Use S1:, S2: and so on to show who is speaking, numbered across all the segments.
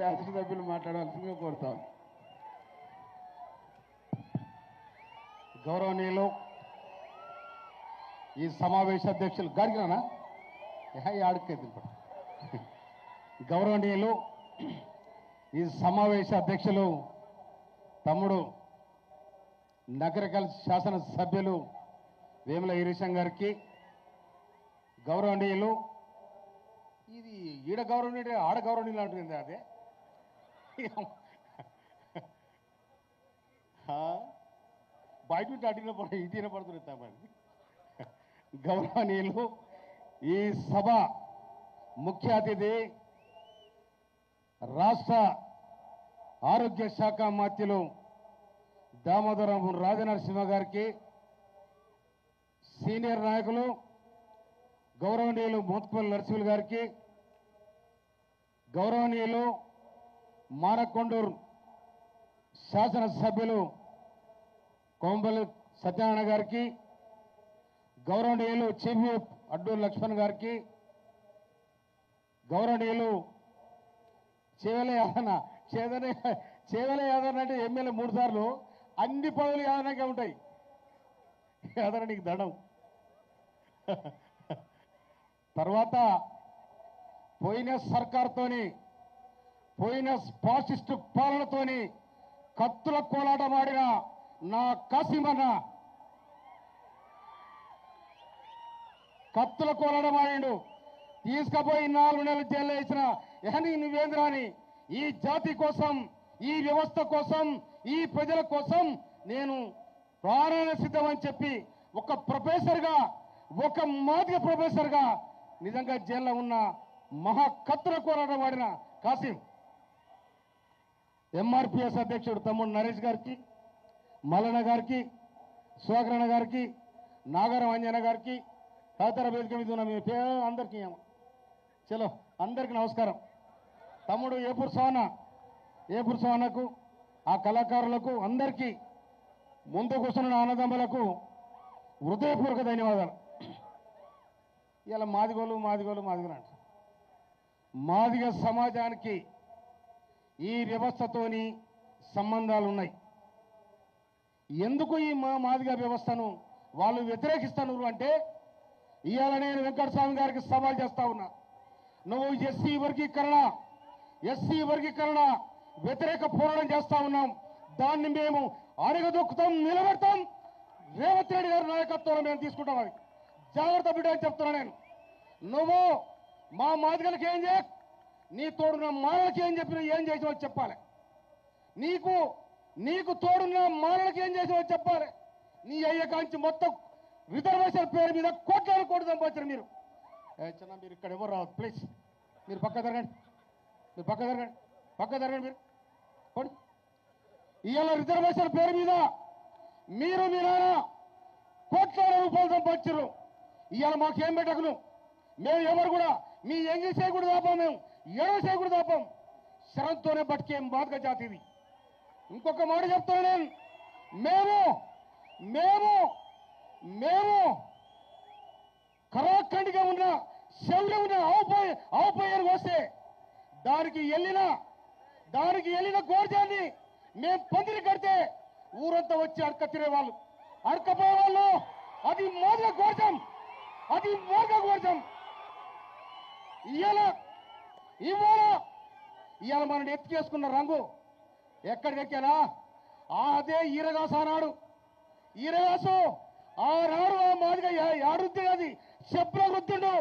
S1: శాసనసభ్యులు మాట్లాడాల్సిందిగా కోరుతాం. గౌరవనీయులు ఈ సమావేశ అధ్యక్షులు గాడిగినా ఆడుకైతే గౌరవనీయులు ఈ సమావేశ అధ్యక్షులు తమ్ముడు నగరకల్ శాసన సభ్యులు వేముల ఈరీశం గారికి గౌరవనీయులు ఇది ఈడ గౌరవనీయుడు ఆడ గౌరవనీయులు అంటుంది అదే? బయట ఉంటే అడిగిన పడ ఇటీన పడుతుంది తమది గౌరవనీయులు ఈ సభ ముఖ్య అతిథి రాష్ట్ర ఆరోగ్య శాఖ మాత్యులు దామోదరం రాజనరసింహ గారికి సీనియర్ నాయకులు గౌరవనీయులు మోత్పల్లి నరసింహులు గారికి గౌరవనీయులు మానకొండూరు శాసనసభ్యులు కోంబలి సత్యనారాయణ గారికి గౌరవనీయులు చీఫ్ విప్ అడ్డూరు లక్ష్మణ్ గారికి గౌరవనీయులు చేవల యాదన చేదన చేవల యాదన అంటే ఎమ్మెల్యే మూడు సార్లు అన్ని పదవులు యాదనకే ఉంటాయి. యాదన నీకు దండం. తర్వాత పోయిన సర్కార్తోని పోయిన ఫాసిస్టు పాలనతోని కత్తుల కోలాటమాడిన నా కాసిమన్న. కత్తుల కోలాటమాడాడు. తీసుకుపోయి నాలుగు నెలలు జైల్లో వేసిన ఎహని నువ్వేంద్ర అని ఈ జాతి కోసం ఈ వ్యవస్థ కోసం ఈ ప్రజల కోసం నేను ప్రాణ సిద్ధమని చెప్పి ఒక ప్రొఫెసర్గా ఒక మాదిగ ప్రొఫెసర్గా నిజంగా జైల్లో ఉన్న మహా కత్తుల కోలాటం వాడిన కాసిం. ఎంఆర్పిఎస్ అధ్యక్షుడు తమ్ముడు నరేష్ గారికి మల్లన్న గారికి సుహాకరణ గారికి నాగరం అంజన గారికి తదితర వేదిక మీద ఉన్న మీ పేరు అందరికీ చలో అందరికీ నమస్కారం. తమ్ముడు ఏపూర్ సోన ఏపూర్ సోనకు ఆ కళాకారులకు అందరికీ ముందు కూర్చున్న ఆనందమ్మలకు హృదయపూర్వక ధన్యవాదాలు. ఇలా మాదిగోలు మాదిగోలు మాదిగోలు అంటారు. మాదిగ సమాజానికి ఈ వ్యవస్థతోని సంబంధాలు ఉన్నాయి ఎందుకు ఈ మా మాదిగా వ్యవస్థను వాళ్ళు వ్యతిరేకిస్తున్నారు అంటే ఇవాళ నేను వెంకటస్వామి గారికి సవాల్ చేస్తా ఉన్నా. నువ్వు ఎస్సీ వర్గీకరణ ఎస్సీ వర్గీకరణ వ్యతిరేక పోరాటం చేస్తా ఉన్నాం. దాన్ని మేము అడగదొక్కుతాం నిలబెడతాం. రేవంత్ రెడ్డి గారి నాయకత్వంలో మేము తీసుకుంటాం అది. జాగ్రత్త బిడ్డ అని చెప్తున్నా నేను. నువ్వు మా మాదిగలకు ఏం చేయ నీ తోడున్న మానలకి ఏం చెప్పినా ఏం చేసినా చెప్పాలి. నీకు నీకు తోడున్న మానలకి ఏం చేసినా చెప్పాలి. నీ అయ్య కాంచి మొత్తం రిజర్వేషన్ పేరు మీద కోట్లాది కోట్లు సంపాదించారు మీరు. చిన్న మీరు ఇక్కడ ఎవరు రావద్దు ప్లీజ్ మీరు పక్క జరగండి. మీరు పక్క జరగండి. పక్క జరగండి మీరు. పోండి. ఇవాళ రిజర్వేషన్ పేరు మీద మీరు మీ నాన్న కోట్ల రూపాయలు సంపాదించారు. ఇవాళ మాకేం పెట్టకును మేము ఎవరు కూడా మీ ఎంగి చేయకూడదు దాపా మేము. ఏడో చేయకూడదు ఆపాం శరంతోనే బతికే బాధగా జాతి ఇది. ఇంకొక మాట చెప్తాను నేను. మేము మేము మేము కరాఖండిగా ఉన్న శౌర్య ఉన్న ఆవుపోయి ఆవుపోయారు వస్తే దానికి వెళ్ళిన దానికి వెళ్ళిన గోర్జాన్ని మేము పందిరి కడితే ఊరంతా వచ్చి అడక తినేవాళ్ళు. అడకపోయే వాళ్ళు అది మోదల గోర్జం. అది మోదల గోర్జం. ఇవాళ ఇవాళ ఇవాళ మనం ఎత్తికేసుకున్న రంగు. ఎక్కడికి ఎక్కానా ఆ అదే ఈరగాస ఆనాడు ఈరగాసు ఆనాడు ఆ మాదిగా ఆడుద్ది అది చెప్పుల వృద్ధుడు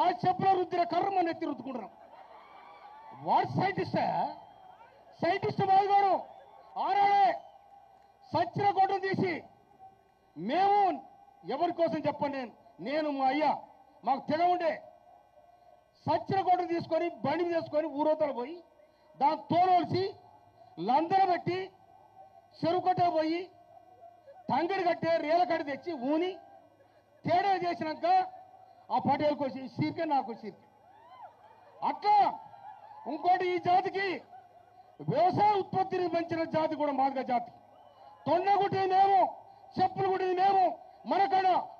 S1: ఆ చెప్పుల కర్ర మనం ఎత్తి రుద్దుకుంటున్నాం. వాడు సైంటిస్ట్? సైంటిస్ట్ బాగుగాడు ఆనాడే సచ్చిన గొడ్డను తీసి మేము ఎవరి కోసం చెప్పండి? నేను నేను మా అయ్యా. మాకు తెగ ఉండే. సచ్చిన కొట్ట తీసుకొని బండి చేసుకొని తీసుకొని ఊరోతలు పోయి దాన్ని తోలవలసి లందర పెట్టి చెరుకొట్ట పోయి తంగడి కట్టే రేల కట్టి తెచ్చి ఊని తేడా చేసినాక ఆ పటేల్కి వచ్చి సీరికే నాకు సీరికే అట్లా ఇంకోటి ఈ జాతికి వ్యవసాయ ఉత్పత్తిని పెంచిన జాతి కూడా మాదిగా జాతి. తొండ కుట్టింది చెప్పులు కుట్టింది మేము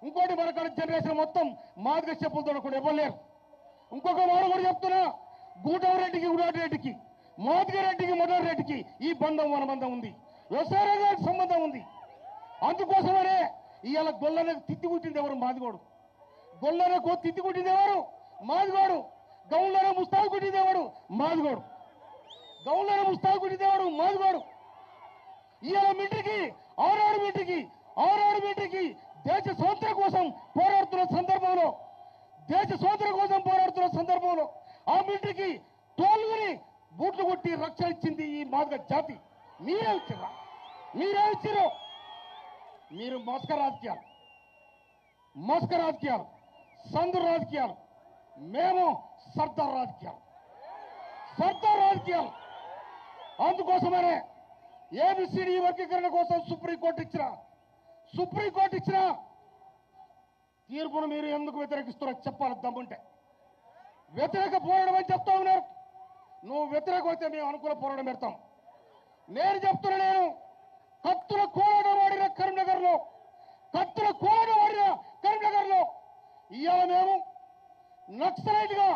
S1: ఇంకోటి మనకాడ జనరేషన్ మొత్తం మాదిగా చెప్పులతో కూడా ఇవ్వలేరు ఇంకొక మాట కూడా చెప్తున్నా. గూటవరెడ్డికి గుడారెడ్డికి మోదిరెడ్డికి మొదటి రెడ్డికి ఈ బంధం మన బంధం ఉంది. వ్యవసాయ సంబంధం ఉంది. అందుకోసమనే ఇవాళ గొల్లనే తిత్తి కుట్టింది ఎవరు? మాదిగోడు. గొల్లనే కో తిత్తి కుట్టింది ఎవరు? మాదిగోడు. గౌన్లోనే ముస్తాకు కుట్టింది ఎవరు? మాదిగోడు. గౌన్లోనే ముస్తాకు కుట్టింది ఎవరు? మాదిగోడు. ఇవాళ మీటికి ఆరాడు మీటికి ఆరాడు మీటికి దేశ స్వతంత్ర కోసం పోరాడుతున్న సందర్భంలో దేశ స్వాతంత్రం కోసం పోరాడుతున్న సందర్భంలో ఆ మిలిటరీకి తోలుగుని బూట్లు కొట్టి రక్షణ ఇచ్చింది ఈ మాదిగ జాతి. మీరే ఇచ్చారా? మీరే ఇచ్చారు? మీరు మస్క రాజకీయాలు. మస్క రాజకీయాలు. సందు రాజకీయాలు. మేము సర్దార్ రాజకీయాలు. సర్దార్ రాజకీయాలు. అందుకోసమనే ఏబిసిడి వర్గీకరణ కోసం సుప్రీంకోర్టు ఇచ్చిన సుప్రీంకోర్టు ఇచ్చిన తీర్పును మీరు ఎందుకు వ్యతిరేకిస్తున్నారు చెప్పాలి దమ్ముంటే వ్యతిరేక పోరాటం అని చెప్తా ఉన్నారు నువ్వు వ్యతిరేకమైతే మేము అనుకూల పోరాటం పెడతాం. నేను చెప్తున్నా నేను కత్తుల కోలాటం వాడిన కరీంనగర్లో కత్తుల కోలాటం వాడిన కరీంనగర్లో ఇవాళ మేము నక్సలైట్గా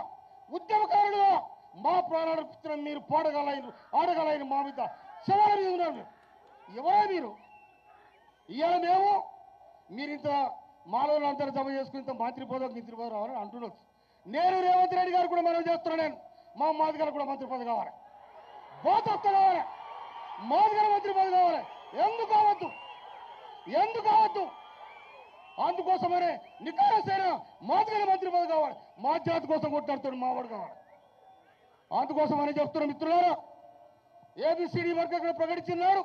S1: ఉద్యమకారులుగా మా ప్రాణాలు మీరు పాడగలైన ఆడగలైన మా మీద చివరి ఉన్నారు ఎవరా మీరు? ఇవాళ మేము మీరు ఇంత మాలో అంతా జమ చేసుకుని ఇంత మంత్రి పదవికి మంత్రి పదవి రావాలని అంటున్నారు. నేను రేవంత్ రెడ్డి గారు కూడా మనం చేస్తున్నా నేను. మా మాదిగల కూడా మంత్రి పదవి కావాలి బోతత్వ కావాలి. మాదిగల మంత్రి పదవి కావాలి. ఎందుకు కావద్దు? ఎందుకు కావద్దు? అందుకోసమనే నికారసైన మాదిగల మంత్రి పదవి కావాలి. మా జాతి కోసం కొట్టాడుతాడు మావాడు కావాలి. అందుకోసమని చెప్తున్న మిత్రులారా. ఏబిసిడి వర్గం ప్రకటించినాడు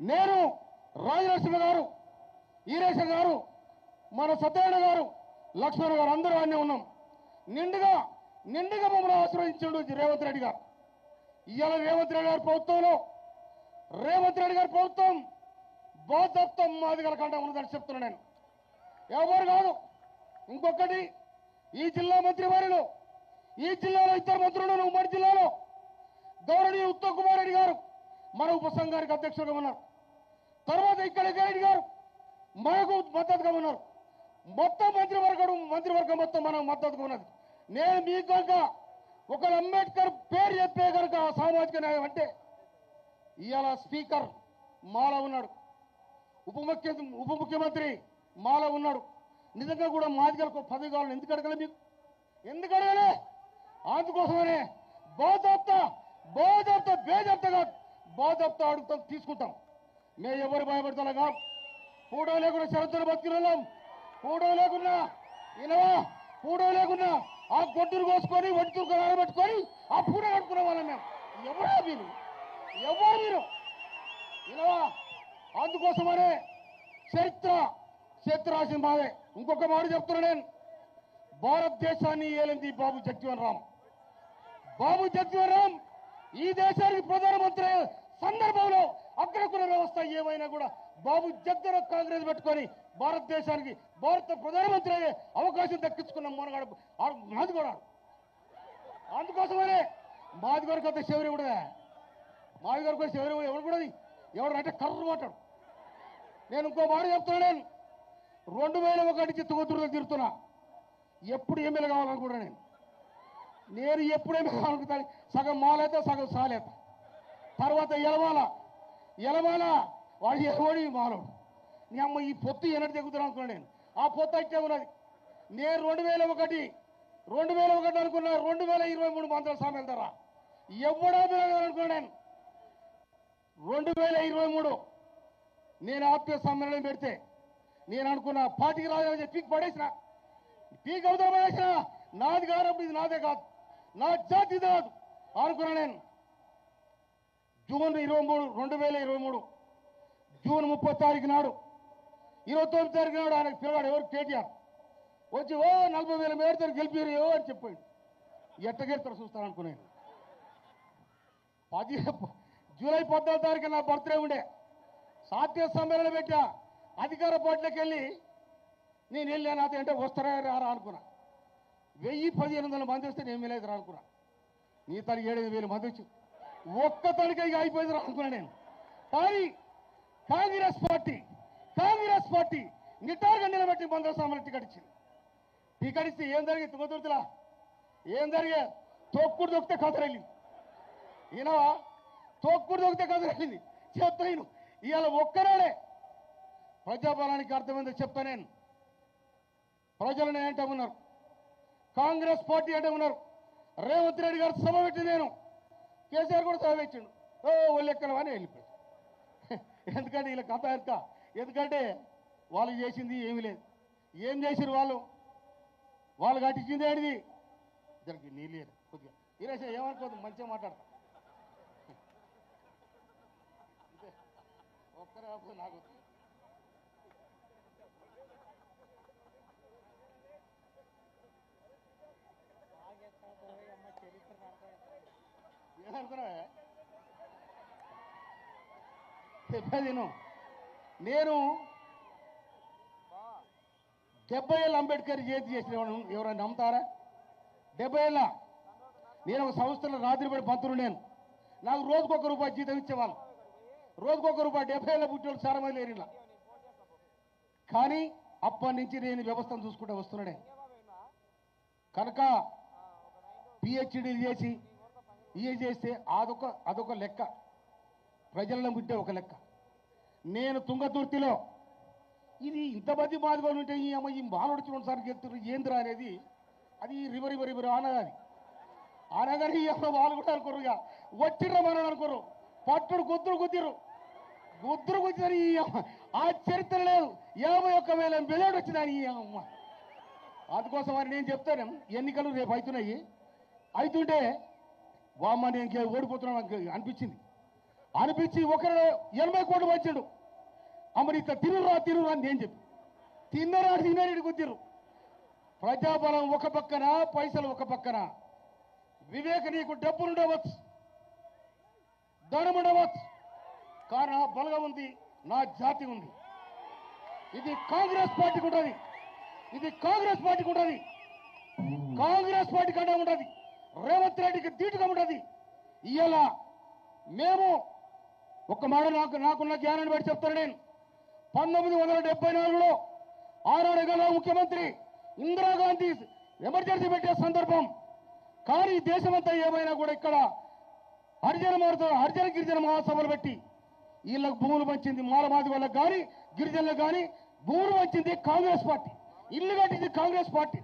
S1: నేను రాజలక్ష్మి గారు ఈరేష గారు మన సత్యనారాయణ గారు లక్ష్మణ్ గారు అందరూ అన్నీ ఉన్నాం. నిండుగా నిండుగా మమ్మల్ని ఆశ్రయించాడు రేవంత్ రెడ్డి గారు. ఇవాళ రేవంత్ రెడ్డి గారి ప్రభుత్వంలో రేవంత్ రెడ్డి గారి ప్రభుత్వం బౌద్ధత్వం మాదిగల కంటే ఉన్నదని చెప్తున్నా నేను. ఎవరు కాదు ఇంకొకటి ఈ జిల్లా మంత్రి వారిలో ఈ జిల్లాలో ఇద్దరు మంత్రులు ఉమ్మడి జిల్లాలో. గౌరవనీయ ఉత్తమ్ కుమార్ రెడ్డి గారు మన ఉపసంఘానికి అధ్యక్షులుగా ఉన్నారు. తర్వాత ఇక్కడ రెడ్డి గారు మనకు మద్దతుగా ఉన్నారు. మొత్తం మంత్రివర్గం మంత్రివర్గం మొత్తం మనం మద్దతుగా ఉన్నది. నేను మీకు కనుక ఒక అంబేద్కర్ పేరు చెప్పే కనుక సామాజిక న్యాయం అంటే ఇవాళ స్పీకర్ మాల ఉన్నాడు. ఉప ముఖ్య ఉప ముఖ్యమంత్రి మాల ఉన్నాడు. నిజంగా కూడా మాదిగలకు పదవి కావాలని ఎందుకు అడగలే మీకు? ఎందుకు అడగలే? అందుకోసమనే బోధప్త బోధప్త బేదప్తగా బోధప్త అడుగుతాం తీసుకుంటాం. మేము ఎవరు భయపడతాం కాదు. పూడో లేకుండా శరత్తులు వెళ్ళాం. కూడో లేకున్నా. ఇనవా కూడో లేకున్నా. ఆ గొడ్డును కోసుకొని వడ్డుకు పెట్టుకొని ఆ పూడ కట్టుకునే వాళ్ళం మేము. ఎవరా మీరు ఎవరు మీరు ఇనవా అందుకోసమనే చరిత్ర చరిత్ర రాసిన మాదే. ఇంకొక మాట చెప్తున్నా నేను. భారతదేశాన్ని ఏలింది బాబు జగ్జీవన్ రామ్ బాబు జగ్జీవన్ రామ్ ఈ దేశానికి ప్రధానమంత్రి సందర్భంలో అగ్రకుల వ్యవస్థ ఏమైనా కూడా బాబు జగ్గర కాంగ్రెస్ పెట్టుకొని భారతదేశానికి భారత ప్రధానమంత్రి అయ్యే అవకాశం దక్కించుకున్న మొనగాడు మాది కూడా. అందుకోసమనే మాది గారికి అంత శివరి కూడా. మాది గారికి కూడా శివరి ఎవరు కూడా ఎవరు అంటే కర్రు మాట్లాడు. నేను ఇంకో మాట చెప్తున్నా నేను. రెండు వేల ఒకటి చిత్తగొత్తురుగా తిరుగుతున్నా. ఎప్పుడు ఎమ్మెల్యే కావాలనుకుంటా నేను. నేను ఎప్పుడు ఎమ్మెల్యే కావాలనుకుంటాను సగం మాలైతే సగం సాలేత. తర్వాత ఎలమాల ఎలమాల వాడు ఎవడి మానవుడు నీ అమ్మ ఈ పొత్తు ఎన్నటి దిగుతున్నాను అనుకున్నాను నేను. ఆ పొత్తు అయితే ఉన్నది. నేను రెండు వేల ఒకటి రెండు వేల ఒకటి అనుకున్నా రెండు వేల ఇరవై మూడు మంత్రుల సామె వెళ్తారా? ఎవడా అనుకున్నాను నేను. రెండు వేల ఇరవై మూడు నేను ఆప్య సమ్మేళనం పెడితే నేను అనుకున్న పార్టీకి రాజని పీక్ పడేసిన. పీక్ అవుతా పడేసిన. నాది కాదు ఇది నాదే కాదు. నా జాతి కాదు. అనుకున్నా నేను. జూన్ ఇరవై మూడు రెండు వేల ఇరవై మూడు. జూన్ ముప్పై తారీఖు నాడు ఇరవై తొమ్మిది తారీఖు నాడు ఆయనకు పిలవాడు ఎవరు? కేటీఆర్. వచ్చి ఓ నలభై వేల మేడతో గెలిపారు ఏవో అని చెప్పాడు. ఎట్ట గెలుతారు చూస్తాను అనుకున్నాను పది జూలై పద్నాలుగు తారీఖు నా బర్త్డే ఉండే. సాధ్య సమ్మేళన పెట్టా. అధికార పార్టీలోకి వెళ్ళి నేను వెళ్ళా నాతో అంటే వస్తారా రారా అనుకున్నా. వెయ్యి పదిహేను వందల మంది వస్తే నేను వెళ్ళేది రా అనుకున్నా నీ తనకి ఏడు వేల మంది వచ్చింది ఒక్క తనకి అయిపోయింది అనుకున్నాను అనుకున్నా నేను. కానీ కాంగ్రెస్ పార్టీ కాంగ్రెస్ పార్టీ నిటారుగా నిలబెట్టి మందర సామాన్య టికెట్ ఇచ్చింది. టికెట్ ఇస్తే ఏం జరిగింది తుంగతుర్తిలా ఏం జరిగే? తొక్కుడు దొక్కితే కథ ఈయనవా తొక్కుడు దొక్కితే కదలింది చెప్తా నేను ఇవాళ ఒక్కనాడే ప్రజాబలానికి అర్థమైందో చెప్తా నేను. ప్రజలను ఏంటే ఉన్నారు. కాంగ్రెస్ పార్టీ అంటే ఉన్నారు. రేవంత్ రెడ్డి గారు సభ పెట్టి నేను కేసీఆర్ కూడా సభ ఓ ఒళ్ళెక్కలు అని వెళ్ళిపోయాడు. ఎందుకంటే వీళ్ళ కథ ఎక్క ఎందుకంటే వాళ్ళు చేసింది ఏమీ లేదు. ఏం చేసిరు వాళ్ళు? వాళ్ళు కట్టించింది ఏంటిది దానికి నీళ్ళు కొద్దిగా ఈరేసే ఏమనుకోదు మంచిగా మాట్లాడతా. ఒక్కరే నాకు అనుకున్నా చెప్పేది నేను డెబ్బై ఏళ్ళ అంబేద్కర్ జయంతి చేసిన ఎవరైనా నమ్ముతారా? డెబ్బై ఏళ్ళ నేను ఒక సంస్థలో రాత్రిపడి పంతులు నేను. నాకు రోజుకు ఒక రూపాయి జీతం ఇచ్చేవాళ్ళం. రోజుకు ఒక రూపాయి డెబ్బై ఏళ్ళ పుట్టేవాళ్ళు చాలా మంది లేరు ఇలా. కానీ అప్పటి నుంచి నేను వ్యవస్థను చూసుకుంటూ వస్తున్నాడే కనుక పిహెచ్డీ చేసి ఇవి చేస్తే అదొక అదొక లెక్క. ప్రజలను పుట్టే ఒక లెక్క. నేను తుంగతుర్తిలో. ఇది ఇంతమంది బాధగా ఉంటే ఈ అమ్మ ఈ బాలుడు చూడండి సార్ ఎత్తురు ఏంద్రా అనేది? అది రివర్ రివర్ రివర్ ఆనగారి అనగానే ఈ అమ్మ వాళ్ళు కూడా అనుకోరు ఇక. వచ్చిర్ర మనం అనుకోరు. పట్టుడు గుద్దురు గుద్దిరు గుద్దురు గుద్దిరు ఈ అమ్మ. ఆ చరిత్ర లేదు. యాభై ఒక్క వేల మెదడు వచ్చిందని ఈ అమ్మ. అందుకోసం అని నేను చెప్తాను. ఎన్నికలు రేపు అవుతున్నాయి. అవుతుంటే వామ్మ నేను ఇంకే ఓడిపోతున్నాను అనిపించింది. అనిపించి ఒకరు ఎనభై కోట్లు వచ్చాడు అమ్మని ఇట్లా తిరురా తిరురా అని నేను చెప్పి. తిన్నరా తిన్నరేడు కుదిరు ప్రజాబలం ఒక పక్కన పైసలు ఒక పక్కన. వివేక నీకు డబ్బులు ఉండవచ్చు. ధనం ఉండవచ్చు. కానీ నా బలగం ఉంది నా జాతి ఉంది. ఇది కాంగ్రెస్ పార్టీకి ఉంటుంది. ఇది కాంగ్రెస్ పార్టీకి ఉంటుంది. కాంగ్రెస్ పార్టీ కంటే ఉంటుంది. రేవంత్ రెడ్డికి ధీటుగా ఉంటుంది ఇవాళ మేము ఒక మాట నాకు నాకున్న జ్ఞానాన్ని బట్టి చెప్తాను నేను. పంతొమ్మిది వందల డెబ్బై నాలుగులో ఆనాడు గల ముఖ్యమంత్రి ఇందిరాగాంధీ ఎమర్జెన్సీ పెట్టే సందర్భం. కానీ దేశమంతా ఏమైనా కూడా ఇక్కడ హరిజన మారుతో హరిజన గిరిజన మహాసభలు పెట్టి వీళ్ళకు భూములు పంచింది మాలమాది వాళ్ళకు కానీ గిరిజనులకు కానీ భూములు పంచింది కాంగ్రెస్ పార్టీ. ఇల్లు కట్టింది కాంగ్రెస్ పార్టీ.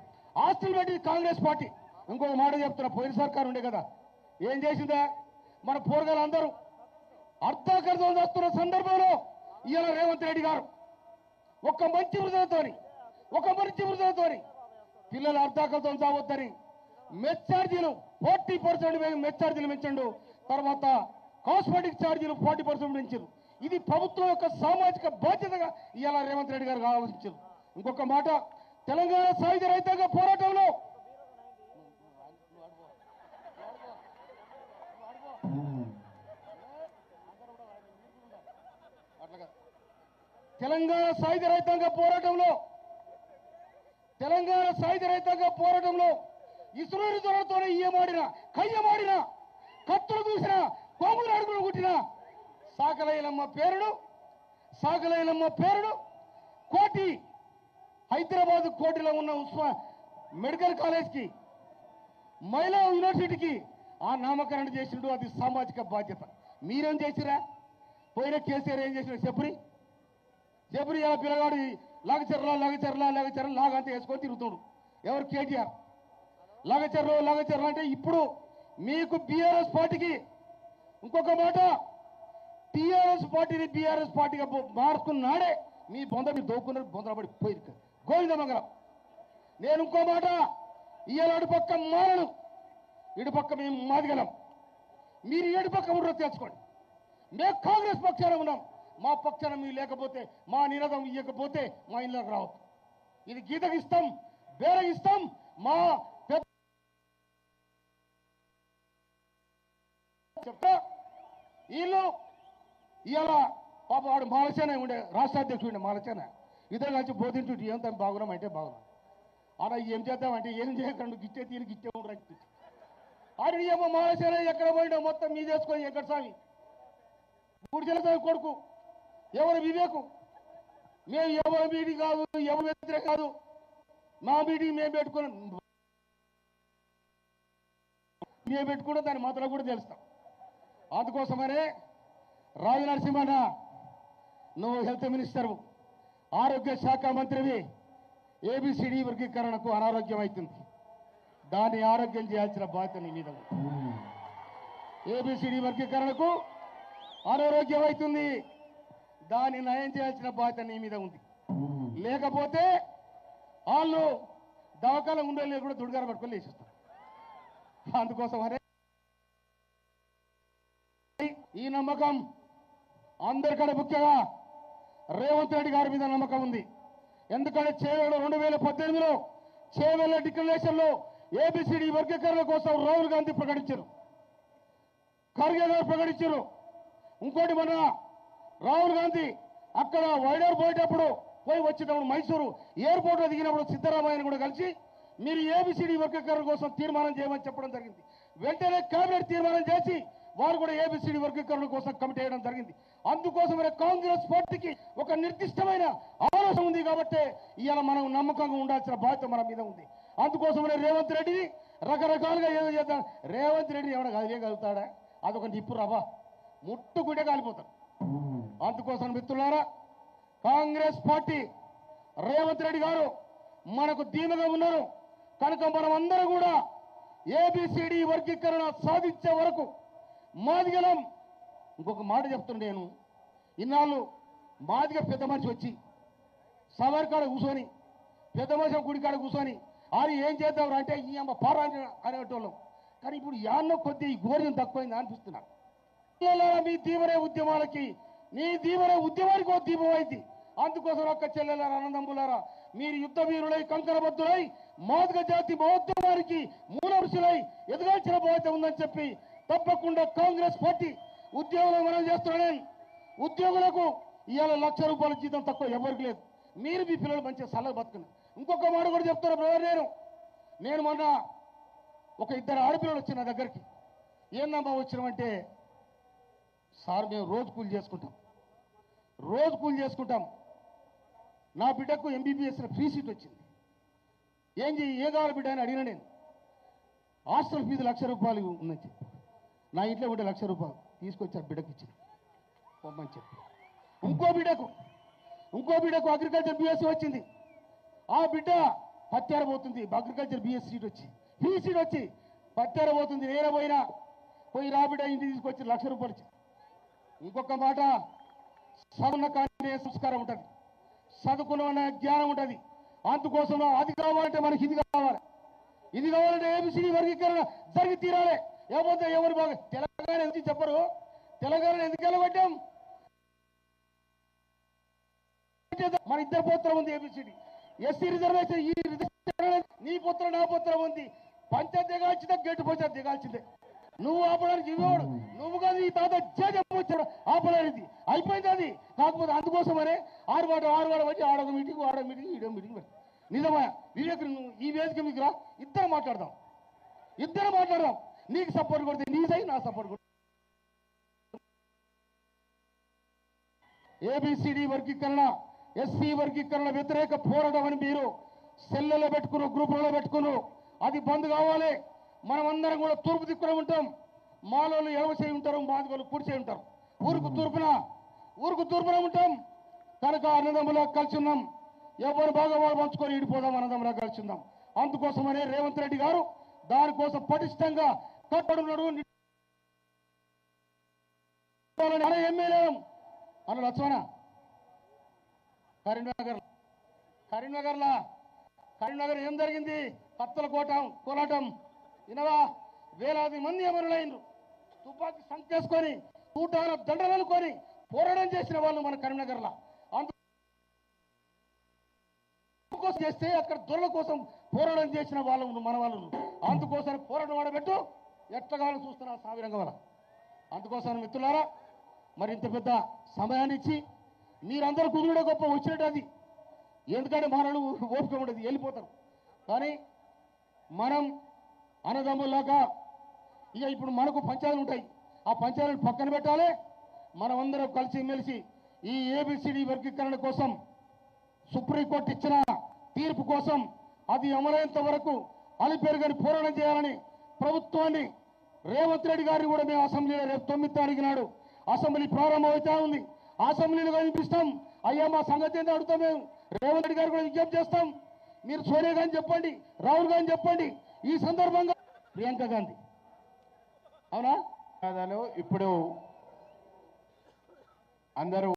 S1: ఆస్తులు పెట్టింది కాంగ్రెస్ పార్టీ. ఇంకొక మాట చెప్తున్నా పోయిన సర్కారు ఉండే కదా. ఏం చేసిందా? మన పోరగాలు అందరూ అర్థాకర్తలు చేస్తున్న సందర్భంలో ఇవాళ రేవంత్ రెడ్డి గారు. ఒక మంచి హృదయంతో ఒక మంచి హృదయంతో పిల్లలు అర్ధాకర్తం చావద్దని మెచ్చార్జీలు ఫార్టీ పర్సెంట్ మెచ్చార్జీలు పెంచండు. తర్వాత కాస్మెటిక్ ఛార్జీలు ఫార్టీ పర్సెంట్ పెంచారు. ఇది ప్రభుత్వం యొక్క సామాజిక బాధ్యతగా ఇవాళ రేవంత్ రెడ్డి గారు ఆలోచించారు ఇంకొక మాట తెలంగాణ సాయుధ రైతాంగ పోరాటంలో తెలంగాణ సాయుధ రైతాంగ పోరాటంలో తెలంగాణ సాయుధ రైతాంగ పోరాటంలో ఇసురు దొరతోనే ఈయమాడిన కయ్యమాడిన కత్తులు చూసిన కోములు అడుగులు కుట్టిన సాకలైలమ్మ పేరుడు సాకలైలమ్మ పేరుడు కోటి హైదరాబాద్ కోటిలో ఉన్న ఉస్మా మెడికల్ కాలేజ్కి మహిళా యూనివర్సిటీకి ఆ నామకరణ చేసిండు అది సామాజిక బాధ్యత. మీరేం చేసిరా? పోయిన కేసీఆర్ ఏం చేసిన చెప్పురి చెప్పురి ఇలా పిల్లగాడు లాగచర్లా లాగచర్లా లాగచర్ల లాగంతా వేసుకొని తిరుగుతాడు. ఎవరు కేటీఆర్? లాగచర్లు లాగచర్ల అంటే ఇప్పుడు మీకు బీఆర్ఎస్ పార్టీకి ఇంకొక మాట. టీఆర్ఎస్ పార్టీని బీఆర్ఎస్ పార్టీగా మార్చుకున్నాడే మీ బొంద మీరు దోక్కున్నారు బొందల పడి పోయింది గోవిందమంగళం నేను ఇంకో మాట. ఇవాళ అటుపక్క మారను. ఇటుపక్క మేము మాదిగలం. మీరు ఏడుపక్క ఉండరు తెచ్చుకోండి మేము కాంగ్రెస్ పక్షాన ఉన్నాం. మా పక్షాన మీరు లేకపోతే మా నినాదం ఇవ్వకపోతే మా ఇళ్ళకి రావద్దు. ఇది గీతకిస్తాం ఇస్తాం బేర ఇస్తాం మా చెప్తా. వీళ్ళు ఇవాళ పాప వాడు మాలసేన ఉండే రాష్ట్ర అధ్యక్షుడు ఉండే మాలసేన. ఇద్దరు కలిసి బోధించుంటే ఏం తను బాగున్నాం అంటే బాగున్నాం. అలా ఏం చేద్దామంటే ఏం చేయకండి గిచ్చే తీరు గిచ్చే ఉండరు అడిగి ఏమో మాలసేన ఎక్కడ పోయినా మొత్తం మీ చేసుకొని ఎక్కడ సామి? గుడిచెల సామి కొడుకు. ఎవరు వివేకు? మేము ఎవరి మీటింగ్ కాదు ఎవరు వ్యతిరేక కాదు. మా మీటింగ్ మేము పెట్టుకుని మేము పెట్టుకున్నాం దాని మాత్రం కూడా తెలుస్తాం. అందుకోసమనే రాజు నరసింహన్న నువ్వు హెల్త్ మినిస్టరు ఆరోగ్య శాఖ మంత్రివి ఏబిసిడి వర్గీకరణకు అనారోగ్యం అవుతుంది దాన్ని ఆరోగ్యం చేయాల్సిన బాధ్యత నీ మీద ఏబిసిడి వర్గీకరణకు అనారోగ్యం అవుతుంది దాన్ని నయం చేయాల్సిన బాధ్యత నీ మీద ఉంది. లేకపోతే వాళ్ళు దవాఖాన ఉండే కూడా దుడిగార పట్టుకొని లేచిస్తారు. అందుకోసం అనే ఈ నమ్మకం అందరికంటే ముఖ్యంగా రేవంత్ రెడ్డి గారి మీద నమ్మకం ఉంది. ఎందుకంటే చేవేళ్ళ రెండు వేల పద్దెనిమిదిలో చేవేళ్ళ డిక్లరేషన్లో ఏబిసిడి వర్గీకరణ కోసం రాహుల్ గాంధీ ప్రకటించారు. ఖర్గే గారు ప్రకటించారు. ఇంకోటి మన రాహుల్ గాంధీ అక్కడ వైడర్ పోయేటప్పుడు పోయి వచ్చేటప్పుడు మైసూరు ఎయిర్పోర్ట్లో దిగినప్పుడు సిద్ధరామయ్యను కూడా కలిసి మీరు ఏబిసిడి వర్గీకరణ కోసం తీర్మానం చేయమని చెప్పడం జరిగింది. వెంటనే కేబినెట్ తీర్మానం చేసి వారు కూడా ఏబిసిడి వర్గీకరణ కోసం కమిటీ చేయడం జరిగింది. అందుకోసమే కాంగ్రెస్ పార్టీకి ఒక నిర్దిష్టమైన ఆలోచన ఉంది కాబట్టి ఇవాళ మనం నమ్మకంగా ఉండాల్సిన బాధ్యత మన మీద ఉంది. అందుకోసమే రేవంత్ రెడ్డిని రకరకాలుగా ఏదో చేద్దాం. రేవంత్ రెడ్డిని ఏమైనా కదిలేయగలుగుతాడా అదొక నిప్పు రవ్వ. ముట్టుకుంటే కాలిపోతాడు. అందుకోసం మిత్రులారా కాంగ్రెస్ పార్టీ రేవంత్ రెడ్డి గారు మనకు ధీమగా ఉన్నారు. కనుక మనం అందరూ కూడా ఏబిసిడి వర్గీకరణ సాధించే వరకు మాదిగలం ఇంకొక మాట చెప్తున్నా నేను ఇన్నాళ్ళు మాదిగ పెద్ద మనిషి వచ్చి సవర్ కాడ కూర్చొని పెద్ద మనిషి గుడి కాడ కూర్చొని అది ఏం చేద్దాం అంటే ఈ అమ్మ పారా అనేటోళ్ళం. కానీ ఇప్పుడు యాన్నో కొద్ది ఈ గోర్యం తక్కువైంది అనిపిస్తున్నా. మీ దీవరే ఉద్యమాలకి నీ దీవరే ఉద్యమానికి ఒక దీపం అయింది. అందుకోసం ఒక్క చెల్లెలారా ఆనందంబులారా మీరు యుద్ధ వీరులై కంకరబద్దులై మోదక జాతి మహోద్యమానికి మూలరుషులై ఎదగాల్సిన బాధ్యత ఉందని చెప్పి తప్పకుండా కాంగ్రెస్ పార్టీ ఉద్యోగులు మనం చేస్తున్నాను ఉద్యోగులకు ఇవాళ లక్ష రూపాయల జీతం తక్కువ ఎవరికి లేదు. మీరు మీ పిల్లలు మంచిగా సలహా బతుకున్నారు ఇంకొక మాట కూడా చెప్తాను బ్రదర్ నేను. నేను మొన్న ఒక ఇద్దరు ఆడపిల్లలు వచ్చిన నా దగ్గరికి. ఏందమ్మా వచ్చినామంటే సార్ మేము రోజు కూలి చేసుకుంటాం. రోజు కూలి చేసుకుంటాం. నా బిడ్డకు ఎంబీబీఎస్ ఫ్రీ సీట్ వచ్చింది. ఏం చెయ్యి? ఏ కావాలి బిడ్డ అని అడిగిన నేను. హాస్టల్ ఫీజు లక్ష రూపాయలు ఉందని చెప్పి. నా ఇంట్లో ఉంటే లక్ష రూపాయలు తీసుకొచ్చి ఆ ఇచ్చిన. పొమ్మని చెప్పి. ఇంకో బిడ్డకు ఇంకో బిడ్డకు అగ్రికల్చర్ బీఎస్సీ వచ్చింది. ఆ బిడ్డ పత్యార పోతుంది. అగ్రికల్చర్ బీఎస్ సీట్ వచ్చి. ఫ్రీ సీట్ వచ్చి పత్యార పోతుంది. నేనే పోయినా. పోయి రా బిడ్డ ఇంటికి తీసుకొచ్చి లక్ష రూపాయలు ఇంకొక మాట చదువున్న కానీ సంస్కారం ఉంటుంది. చదువుకున్న జ్ఞానం ఉంటుంది. అందుకోసం అది కావాలంటే మనకి ఇది కావాలి. ఇది కావాలంటే ఏబిసిడి వర్గీకరణ జరిగి తీరాలి. లేకపోతే ఎవరు బాగా తెలంగాణ ఎందుకు చెప్పరు? తెలంగాణ ఎందుకు వెళ్ళబట్టాం మన ఇద్దరు పుత్రం ఉంది A B C D SC reservation ఈ రిజర్వేషన్ నీ పుత్రం నా పుత్రం ఉంది. పంచాయతీ దిగాల్సిందే గేటు పంచాయతీ దిగాల్సిందే. నువ్వు ఆపడానికి ఇవ్వడు. నువ్వు కాదు ఈ తాత వచ్చాడు ఆపడానికి అయిపోయింది అది. కాకపోతే అందుకోసమనే ఆరు వాడు ఆరు వాడు వచ్చి ఆడొక మీటింగ్ ఆడొక మీటింగ్ ఈడో మీటింగ్ నిజమా? వివేక్ నువ్వు ఈ వేదిక మీకు రా. ఇద్దరు మాట్లాడదాం. ఇద్దరు మాట్లాడదాం. నీకు సపోర్ట్ కొడితే నీ సై నా సపోర్ట్ కొడితే ఏబిసిడి వర్గీకరణ ఎస్సీ వర్గీకరణ వ్యతిరేక పోరాటం అని మీరు సెల్లలో పెట్టుకున్నారు గ్రూపులలో పెట్టుకున్నారు. అది బంద్ కావాలి. మనం అందరం కూడా తూర్పు దిక్కున ఉంటాం. మాలోళ్ళు ఎడవ చేయి ఉంటారు మాదిగోళ్ళు కూర్చే ఉంటారు. ఊరుకు తూర్పున ఊరుకు తూర్పున ఉంటాం. కనుక అన్నదమ్ములా కలిసి ఉన్నాం. ఎవరు బాగా వాళ్ళు పంచుకొని ఇడిపోదాం అన్నదమ్ములా కలిసి ఉందాం అందుకోసమనే రేవంత్ రెడ్డి గారు దానికోసం పటిష్టంగా కట్టడున్నాడు ఎమ్మెల్యే అన్న లక్ష్మణ. కరీంనగర్ కరీంనగర్లా? కరీంనగర్ ఏం జరిగింది? కత్తల కోటం కోలాటం. వినవా? వేలాది మంది అమరులైనరు. తుపాకీ సంకేసుకొని తూటాల దండలు అనుకొని పోరాటం చేసిన వాళ్ళు మన కరీంనగర్లో. అందుకోసం చేస్తే అక్కడ దొరల కోసం పోరాటం చేసిన వాళ్ళు మన వాళ్ళు. అందుకోసం పోరాటం వాడబెట్టు ఎట్టగాలు చూస్తున్నా సావిరంగ వల్ల అందుకోసం మిత్రులారా మరి ఇంత పెద్ద సమయాన్ని ఇచ్చి మీరందరూ కుదురుడే గొప్ప వచ్చినట్టు అది. ఎందుకంటే మనలు ఓపిక ఉండదు వెళ్ళిపోతారు. కానీ మనం అన్నదమ్ముల్లాగా. ఇక ఇప్పుడు మనకు పంచాయతీలు ఉంటాయి. ఆ పంచాయతీలు పక్కన పెట్టాలి. మనమందరం కలిసి మెలిసి ఈ ఏబిసిడి వర్గీకరణ కోసం సుప్రీంకోర్టు ఇచ్చిన తీర్పు కోసం అది అమలైనంత వరకు అలిపెరుగని పోరాటం చేయాలని ప్రభుత్వాన్ని రేవంత్ రెడ్డి గారిని కూడా మేము అసెంబ్లీలో రేపు తొమ్మిది తారీఖు నాడు అసెంబ్లీ ప్రారంభమవుతా ఉంది. అసెంబ్లీలో వినిపిస్తాం. అయ్యా మా సంగతి ఏంటో అడుగుతాం మేము. రేవంత్ రెడ్డి గారు కూడా విజ్ఞప్తి చేస్తాం. మీరు సోనియా గారిని చెప్పండి రాహుల్ గారిని చెప్పండి. ఈ సందర్భంగా ప్రియాంక గాంధీ. అవునా?
S2: ఇప్పుడు అందరూ